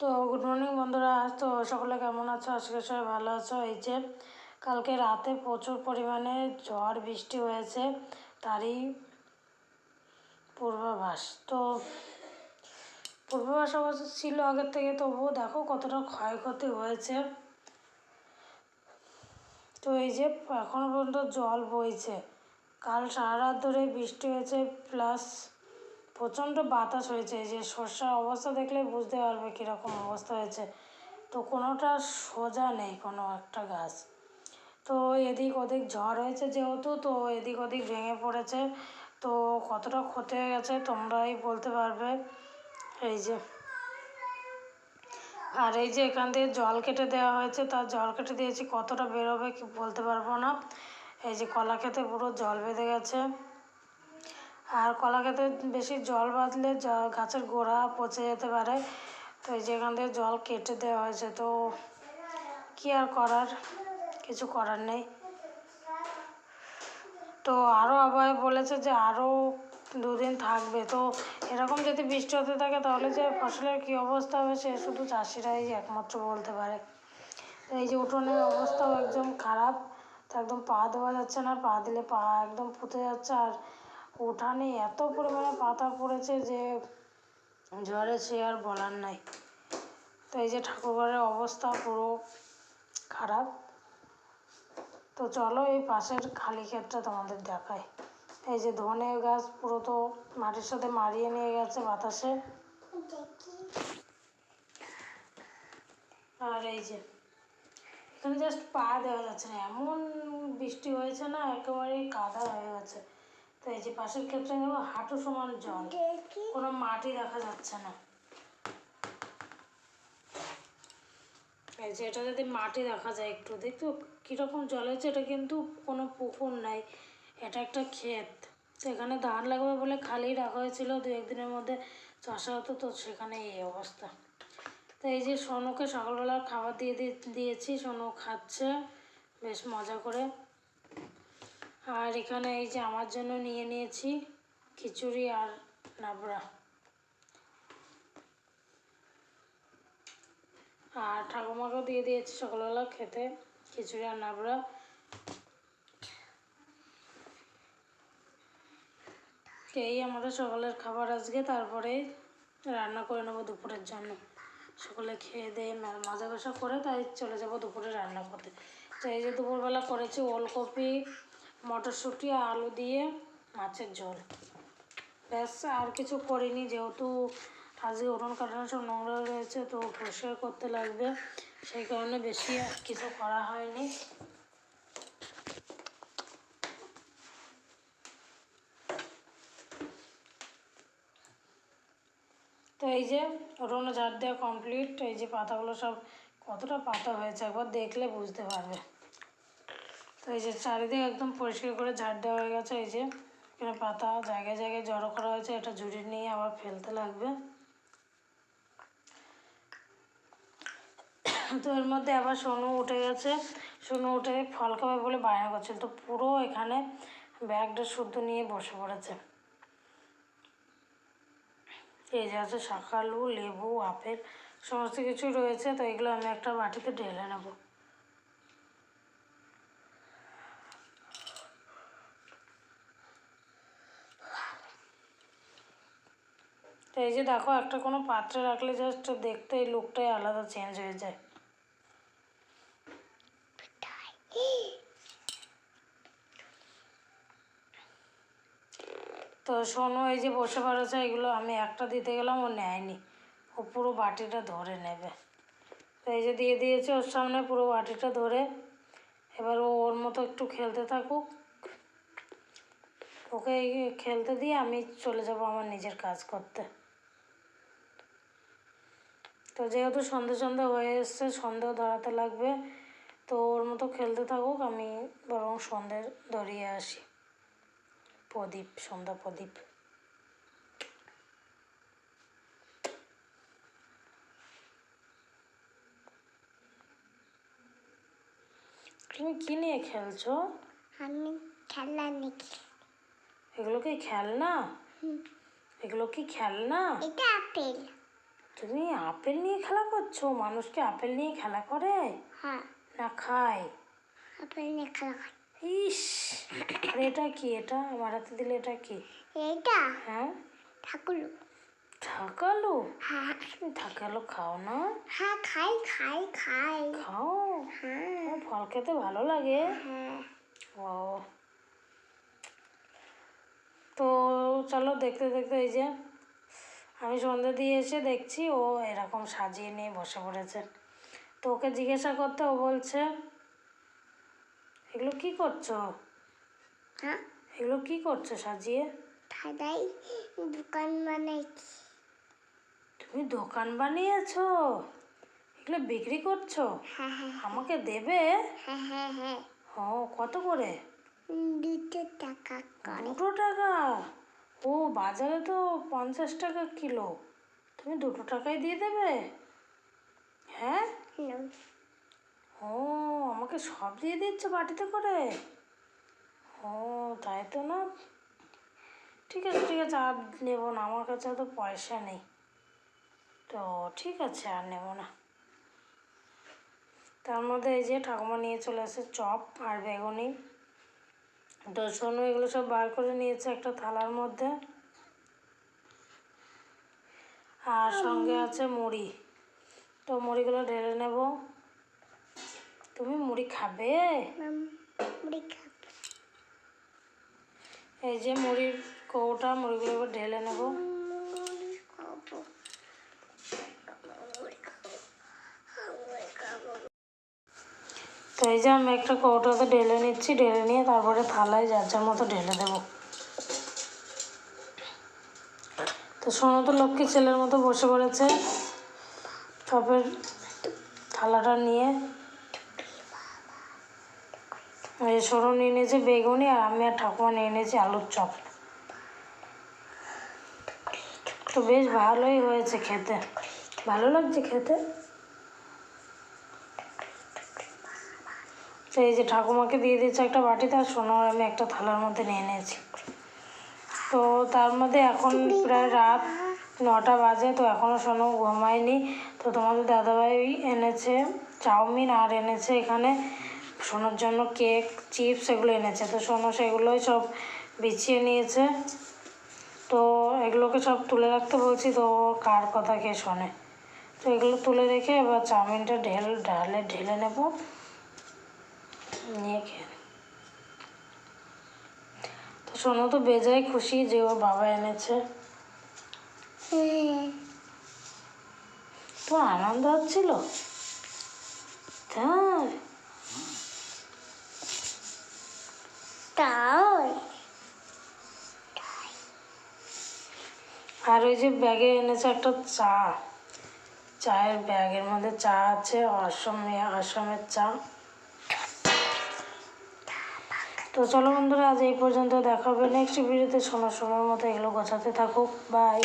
তো good morning বন্ধুরা। আজ তো, সকলে কেমন আছো? আজকে সবাই ভালো আছো। এই যে, কালকে রাতে প্রচুর পরিমাণে ঝড়, বৃষ্টি হয়েছে। তারই পূর্বাভাস। তো, পূর্বাভাস অবশ্য ছিল আগের থেকে, তবুও দেখো কতটা ক্ষয়ক্ষতি হয়েছে। তো, এই যে, এখনও পর্যন্ত জল বইছে। কাল সারা রাত ধরে বৃষ্টি হয়েছে প্লাস প্রচণ্ড বাতাস হয়েছে, এই যে সর্ষার অবস্থা দেখলে বুঝতে পারবে কীরকম অবস্থা হয়েছে। তো কোনোটা সোজা নেই, কোনো একটা গাছ। তো এদিক ওদিক ঝড় হয়েছে যেহেতু, তো এদিক ওদিক ভেঙে পড়েছে। তো কতটা ক্ষতি হয়ে গেছে তোমরাই বলতে পারবে। এই যে, আর এই যে এখান থেকে জল কেটে দেওয়া হয়েছে, তার জল কেটে দিয়েছি, কতটা বেরোবে কি বলতে পারব না। এই যে কলা খেতে পুরো জল বেঁধে গেছে। আর কলা খেতে বেশি জল বাঁধলে গাছের গোড়া পচে যেতে পারে। তো এই যে এখান থেকে জল কেটে দেওয়া হয়েছে। তো কী আর করার? কিছু করার নেই। তো আরও আবহাওয়া বলেছে যে আরও দুদিন থাকবে। তো এরকম যদি বৃষ্টি হতে থাকে তাহলে যে ফসলের কী অবস্থা হবে সে শুধু চাষিরাই একমাত্র বলতে পারে। এই যে উঠোনের অবস্থাও একদম খারাপ। তো একদম পা দেওয়া যাচ্ছে না, পা দিলে পা একদম পুঁতে যাচ্ছে। আর উঠানে এত পরিমাণে পাতা পড়েছে যে ঝড়ে সে আর বলার নাই। তো এই যে ঠাকুরঘরের অবস্থা পুরো খারাপ। তো চলো এই পাশের খালি ক্ষেতটা তোমাদের দেখাই। এই যে ধনে গাছ পুরো তো মাটির সাথে মারিয়ে নিয়ে গেছে বাতাসে। আর এই যে এখানে জাস্ট পা দেওয়া যাচ্ছে না, এমন বৃষ্টি হয়েছে না, একেবারেই কাদা হয়ে গেছে। তো এই যে পাশের ক্ষেত্রে দেখো হাঁটু সমান জল। কোনো মাটি দেখা যাচ্ছে না। এই যে এটা যদি মাটি দেখা যায় একটু দেখতো কীরকম জল হয়েছে এটা কিন্তু কোনো পুকুর নাই। এটা একটা ক্ষেত। তো এখানে ধান লাগবে বলে খালি রাখা হয়েছিল দু একদিনের মধ্যে চাষা হতো তো সেখানে এই অবস্থা। তো এই যে সোনুকে সকালবেলা খাবার দিয়ে দিয়ে- দিয়েছি সোনু খাচ্ছে বেশ মজা করে। আর এখানে এই যে আমার জন্য নিয়ে নিয়েছি খিচুড়ি আর নাবড়া। আর ঠাকুমাকেও দিয়ে দিয়েছি সকালবেলা খেতে, খিচুড়ি আর নাবড়া। এই আমাদের সকালের খাবার আজকে, তারপরে রান্না করে নেব দুপুরের জন্য। সকলে খেয়ে দিয়ে মাজা কষা করে তাই চলে যাব দুপুরে রান্না করতে। তো এই যে দুপুরবেলা করেছি ওলকপি মটরশুঁটি আলু দিয়ে মাছের ঝোল। ব্যাস, আর কিছু করিনি যেহেতু আজকে উঠোন কাটানো সব নোংরা রয়েছে, তো পরিষ্কার করতে লাগবে। সেই কারণে বেশি কিছু করা হয়নি। তো এই যে উঠোনে ঝাড় দেওয়া কমপ্লিট এই যে পাতাগুলো সব কতটা পাতা হয়েছে একবার দেখলে বুঝতে পারবে। এই যে চারিদিকে একদম পরিষ্কার করে ঝাড় দেওয়া হয়ে গেছে, এই যে এখানে পাতা জায়গায় জায়গায় জড়ো করা হয়েছে, এটা ঝুড়ি নিয়ে আবার ফেলতে লাগবে। তো এর মধ্যে আবার সোনু উঠে গেছে, সোনু উঠে ফল খাবে বলে বায়না করছিল, তো পুরো এখানে ব্যাগটা শুদ্ধ নিয়ে বসে পড়েছে। এই যে আছে শাকালু লেবু, আপেল, সমস্ত কিছু রয়েছে, তো এগুলো আমি একটা বাটিতে ঢেলে নেব। তো এই যে দেখো, একটা কোনো পাত্রে রাখলে জাস্ট দেখতে এই লুকটাই আলাদা চেঞ্জ হয়ে যায়। তো শোনো, এই যে বসে পড়েছে, এগুলো আমি একটা দিতে গেলাম, ও নেয়নি। ও পুরো বাটিটা ধরে নেবে। তো এই যে দিয়ে দিয়েছে, ওর সামনে পুরো বাটিটা ধরে। এবার ও ওর মতো একটু খেলতে থাকুক। ওকে খেলতে দিয়ে আমি চলে যাব আমার নিজের কাজ করতে। তো যেহেতু সন্ধে সন্ধে হয়ে এসছে সন্ধেও ধরাতে লাগবে তো ওর মতো খেলতে থাকুক আমি বরং সন্ধে ধরিয়ে আসি। প্রদীপ সন্ধ্যা প্রদীপ। তুমি কি নিয়ে খেলছো? আমি খেলা নাকি এগুলো কি খেলনা? এগুলো কি খেলনা? এটা আপেল। তুমি আপেল নিয়ে খেলা করছ? মানুষকে আপেল নিয়ে খেলা করে? হ্যাঁ। না খায়? আপেল নিয়ে খেলা করে। ইস! আর এটা কি? এটা আমার হাতে দিলে এটা কি? এইটা? হ্যাঁ? ঠাকুর। ঠাকালো হ্যাঁ। তুমি ঠাকালো খাও না? হ্যাঁ খাই খাই খাই। খাও? হ্যাঁ। ফল খেতে ভালো লাগে? হ্যাঁ। ও। তো চলো দেখতে দেখতে এই যে আমি সন্ধ্যা দিয়ে এসে দেখছি ও এরকম সাজিয়ে নিয়ে বসে পড়েছে। তো ওকে জিজ্ঞাসা করতে ও বলছে এগুলো কি করছ? হ্যাঁ? এগুলো কি করছ সাজিয়ে? দাদাই দোকান বানাইছি। তুমি দোকান বানিয়েছো? এগুলো বিক্রি করছ? হ্যাঁ হ্যাঁ। আমাকে দেবে? হ্যাঁ হ্যাঁ হ্যাঁ। ও কত করে? দুটো টাকা। দুটো টাকা? ও বাজারে তো পঞ্চাশ টাকা কিলো। তুমি দুটো টাকায় দিয়ে দেবে? হ্যাঁ? ও আমাকে সব দিয়ে দিচ্ছ বাটিতে করে? ও তাই তো না। ঠিক আছে ঠিক আছে আর নেব না আমার কাছে তো পয়সা নেই। তো ঠিক আছে আর নেব না। তার মধ্যে এই যে ঠাকুমা নিয়ে চলে আসে চপ আর বেগুনি। তো সোনু এগুলো সব বার করে নিয়েছে একটা থালার মধ্যে। আর সঙ্গে আছে মুড়ি। তো মুড়িগুলো ঢেলে নেব। তুমি মুড়ি খাবে? এই যে মুড়ির কৌটা মুড়িগুলো ঢেলে নেব মুড়ি খাব মুড়ি খাব মুড়ি খাব তো এই যে আমি একটা কৌটাতে ঢেলে নিচ্ছি, ঢেলে নিয়ে তারপরে থালায় যার যার মতো ঢেলে দেব। তো সোনু তো লক্ষ্মী ছেলের মতো বসে পড়েছে। চপের থালাটা নিয়ে এই সরু নিয়ে নিয়েছে বেগুনি আর আমি আর ঠাকুমা নিয়ে নিয়েছি আলুর চপ। তো বেশ ভালোই হয়েছে খেতে। ভালো লাগছে খেতে? তো এই যে ঠাকুমাকে দিয়ে দিয়েছে একটা বাটিতে আর সোনার আমি একটা থালার মধ্যে নিয়ে নিয়েছি। তো তার মধ্যে এখন প্রায় রাত নটা বাজে, তো এখনও সোনু ঘুমায়নি। তো তোমাদের দাদাভাই এনেছে চাউমিন আর এনেছে এখানে সোনার জন্য কেক, চিপস এগুলো এনেছে। তো সোনু সেগুলোই সব বিছিয়ে নিয়েছে। তো এগুলোকে সব তুলে রাখতে বলছি, তো কার কথা কে শোনে? তো এগুলো তুলে রেখে এবার চাউমিনটা ঢেল ঢালে ঢেলে নেব। তো শোনো তো বেজায় খুশি যে ওর বাবা এনেছে। তো আনন্দ হচ্ছিল? তাই? তাই? আর ওই যে ব্যাগে এনেছে একটা চা। চায়ের ব্যাগের মধ্যে চা আছে অসমে আসামের চা। তো চলো বন্ধুরা, আজ এই পর্যন্ত দেখা হবে। নেক্সট ভিডিওতে সময় সময় মতো এগুলো গোছাতে থাকুক। বাই